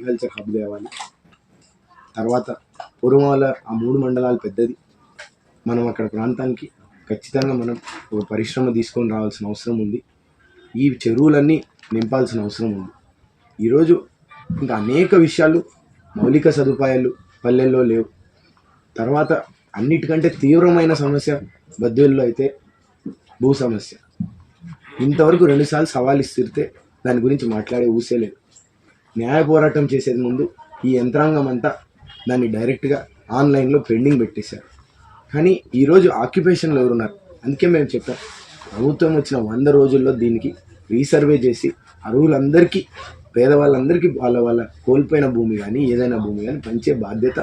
Agriculture hub తేవాలి తర్వాత పూర్వమాల ఆ మూడు మండలాలు పెద్దది. మనం అక్కడ ప్రాంతానికి ఖచ్చితంగా మనం ఒక పరిశ్రమ తీసుకొని రావాల్సిన అవసరం ఉంది. ఈ చెరువులన్నీ నింపాల్సిన అవసరం ఉంది. ఈరోజు ఇంకా అనేక విషయాలు మౌలిక సదుపాయాలు పల్లెల్లో లేవు. తర్వాత అన్నిటికంటే తీవ్రమైన సమస్య బద్దెల్లో అయితే భూ సమస్య. ఇంతవరకు రెండుసార్లు సవాలు ఇస్తే దాని గురించి మాట్లాడే ఊసే లేదు. న్యాయ పోరాటం చేసేది ముందు ఈ యంత్రాంగం అంతా దాన్ని డైరెక్ట్గా ఆన్లైన్లో పెండింగ్ పెట్టేశారు. కానీ ఈరోజు ఆక్యుపేషన్లో ఎవరున్నారు? అందుకే మేము చెప్పాం ప్రభుత్వం వచ్చిన వంద రోజుల్లో దీనికి రీసర్వే చేసి అరువులందరికీ పేదవాళ్ళందరికీ వాళ్ళ వాళ్ళ కోల్పోయిన భూమి కానీ ఏదైనా భూమి కానీ పంచే బాధ్యత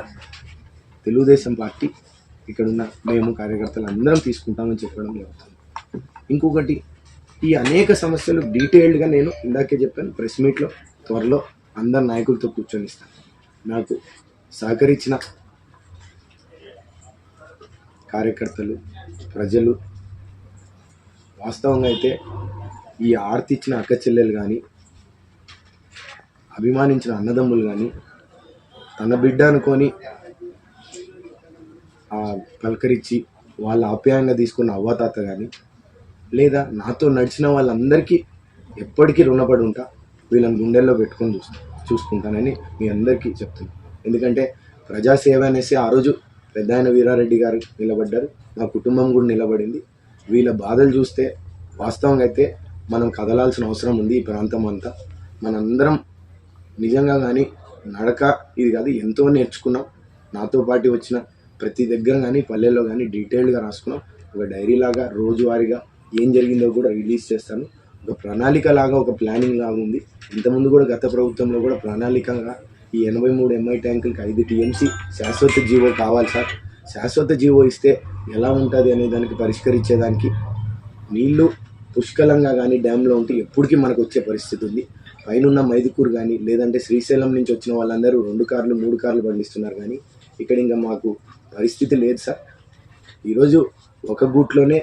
తెలుగుదేశం పార్టీ ఇక్కడున్న మేము కార్యకర్తలు అందరం తీసుకుంటామని చెప్పడం జరుగుతుంది. ఇంకొకటి ఈ అనేక సమస్యలు డీటెయిల్డ్గా నేను ఇందాకే చెప్పాను ప్రెస్ మీట్లో త్వరలో అందరు నాయకులతో కూర్చొని ఇస్తాను నాకు సహకరించిన కార్యకర్తలు ప్రజలు వాస్తవంగా అయితే ఈ ఆర్తి ఇచ్చిన అక్క చెల్లెలు కానీ అభిమానించిన అన్నదమ్ములు కానీ తన బిడ్డ అనుకొని ఆ పలకరించి వాళ్ళ ఆప్యాయంగా తీసుకున్న అవ్వాతాత కానీ లేదా నాతో నడిచిన వాళ్ళందరికీ ఎప్పటికీ రుణపడి ఉంటా వీళ్ళని గుండెల్లో పెట్టుకొని చూస్తాను చూసుకుంటానని మీ అందరికీ చెప్తున్నాను ఎందుకంటే ప్రజాసేవ అనేసి ఆ రోజు పెద్ద ఆయన వీరారెడ్డి గారు నిలబడ్డారు. నా కుటుంబం కూడా నిలబడింది. వీళ్ళ బాధలు చూస్తే వాస్తవంగా అయితే మనం కదలాల్సిన అవసరం ఉంది ఈ ప్రాంతం అంతా. మనందరం నిజంగా కానీ నడక ఇది కాదు ఎంతో నేర్చుకున్నాం. నాతో పాటు వచ్చిన ప్రతి దగ్గర కానీ పల్లెల్లో కానీ డీటెయిల్డ్గా రాసుకున్నాం. ఒక డైరీ లాగా రోజువారీగా ఏం జరిగిందో కూడా రిలీజ్ చేస్తాను. ఒక ప్రణాళిక లాగా ఒక ప్లానింగ్ లాగా ఉంది. ఇంతకుముందు కూడా గత ప్రభుత్వంలో కూడా ప్రణాళికగా ఈ ఎనభై మూడు ఎంఐ ట్యాంకులకి ఐదు టీఎంసీ శాశ్వత జీవో కావాలి సార్. శాశ్వత జీవో ఇస్తే ఎలా ఉంటుంది అనే దానికి పరిష్కరించేదానికి నీళ్ళు పుష్కలంగా కానీ డ్యామ్లో ఉంటే ఎప్పటికీ మనకు వచ్చే పరిస్థితి ఉంది. పైన మైదుకూరు కానీ లేదంటే శ్రీశైలం నుంచి వచ్చిన వాళ్ళందరూ రెండు కార్లు మూడు కార్లు పండిస్తున్నారు కానీ ఇక్కడ ఇంకా మాకు పరిస్థితి లేదు సార్. ఈరోజు ఒక గూట్లోనే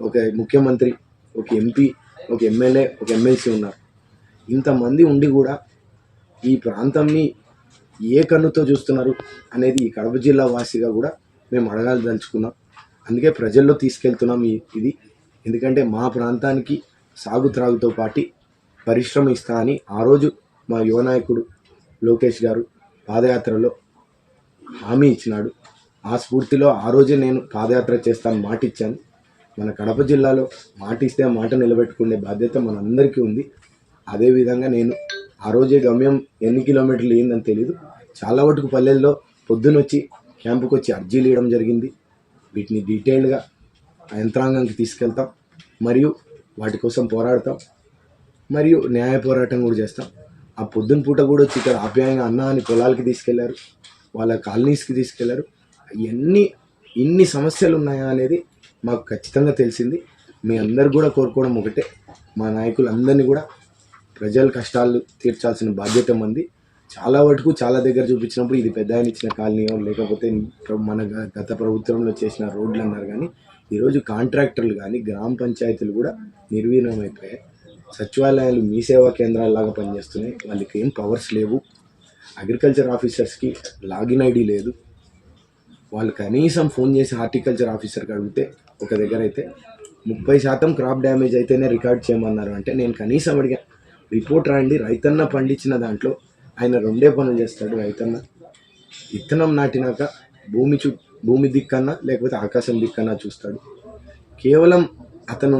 ఒక ముఖ్యమంత్రి ఒక ఎంపీ ఒక ఎమ్మెల్యే ఒక ఎమ్మెల్సీ ఉన్నారు. ఇంతమంది ఉండి కూడా ఈ ప్రాంతంని ఏ కన్నుతో చూస్తున్నారు అనేది ఈ కడప జిల్లా వాసిగా కూడా మేము అడగాలదలుచుకున్నాం అందుకే ప్రజల్లో తీసుకెళ్తున్నాం ఈ ఇది. ఎందుకంటే మా ప్రాంతానికి సాగు త్రాగుతో పాటి పరిశ్రమ ఇస్తా అని ఆ రోజు మా యువ నాయకుడు లోకేష్ గారు పాదయాత్రలో హామీ ఇచ్చినాడు. ఆ స్ఫూర్తిలో ఆ రోజే నేను పాదయాత్ర చేస్తాను మాటిచ్చాను. మన కడప జిల్లాలో మాట ఇస్తే మాట నిలబెట్టుకునే బాధ్యత మనందరికీ ఉంది. అదేవిధంగా నేను ఆ రోజే గమ్యం ఎన్ని కిలోమీటర్లు ఏందని తెలియదు చాలా వరకు పల్లెల్లో పొద్దునొచ్చి క్యాంపుకి వచ్చి అర్జీలు ఇవ్వడం జరిగింది. వీటిని డీటెయిల్డ్గా ఆ యంత్రాంగానికి తీసుకెళ్తాం. మరియు వాటి కోసం పోరాడతాం. మరియు న్యాయ పోరాటం కూడా చేస్తాం. ఆ పొద్దున పూట కూడా వచ్చి ఇక్కడ ఆప్యాయంగా అన్న అని పొలాలకి తీసుకెళ్ళారు. వాళ్ళ కాలనీస్కి తీసుకెళ్ళారు. ఎన్ని ఇన్ని సమస్యలు ఉన్నాయా అనేది మాకు ఖచ్చితంగా తెలిసింది. మీ అందరు కూడా కోరుకోవడం ఒకటే. మా నాయకులందరినీ కూడా ప్రజల కష్టాలు తీర్చాల్సిన బాధ్యత మంది. చాలా వరకు చాలా దగ్గర చూపించినప్పుడు ఇది పెద్ద ఆయన ఇచ్చిన కాలనీయో లేకపోతే మన గత ప్రభుత్వంలో చేసిన రోడ్లు అన్నారు కానీ ఈరోజు కాంట్రాక్టర్లు కానీ గ్రామ పంచాయతీలు కూడా నిర్వీర్యం సచివాలయాలు మీ సేవా కేంద్రాల్లాగా పనిచేస్తున్నాయి. వాళ్ళకి ఏం పవర్స్ లేవు. అగ్రికల్చర్ ఆఫీసర్స్కి లాగిన్ ఐడి లేదు. వాళ్ళు కనీసం ఫోన్ చేసి హార్టికల్చర్ ఆఫీసర్కి అడిగితే ఒక దగ్గర అయితే ముప్పై శాతం క్రాప్ డ్యామేజ్ అయితేనే రికార్డ్ చేయమన్నారు. అంటే నేను కనీసం అడిగా రిపోర్ట్ రాయండి రైతన్న పండించిన దాంట్లో ఆయన రెండే పనులు చేస్తాడు రైతన్న. విత్తనం నాటినాక భూమి చు భూమి దిక్కన్నా లేకపోతే ఆకాశం దిక్కన్నా చూస్తాడు. కేవలం అతను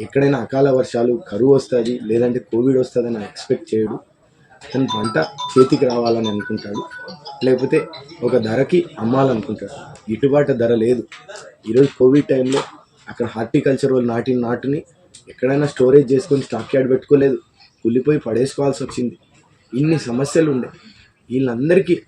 ఎక్కడైనా అకాల వర్షాలు కరువు వస్తుంది లేదంటే కోవిడ్ వస్తుందని ఎక్స్పెక్ట్ చేయడు. తన పంట చేతికి రావాలని అనుకుంటాడు. లేకపోతే ఒక ధరకి అమ్మాలనుకుంటాడు. గిట్టుబాటు ధర లేదు. ఈరోజు కోవిడ్ టైంలో అక్కడ హార్టికల్చర్ వాళ్ళు నాటిన నాటుని ఎక్కడైనా స్టోరేజ్ చేసుకొని స్టాక్ యార్డ్ పెట్టుకోలేదు. కుళ్ళిపోయి పడేసుకోవాల్సి వచ్చింది. ఇన్ని సమస్యలు ఉండే. వీళ్ళందరికీ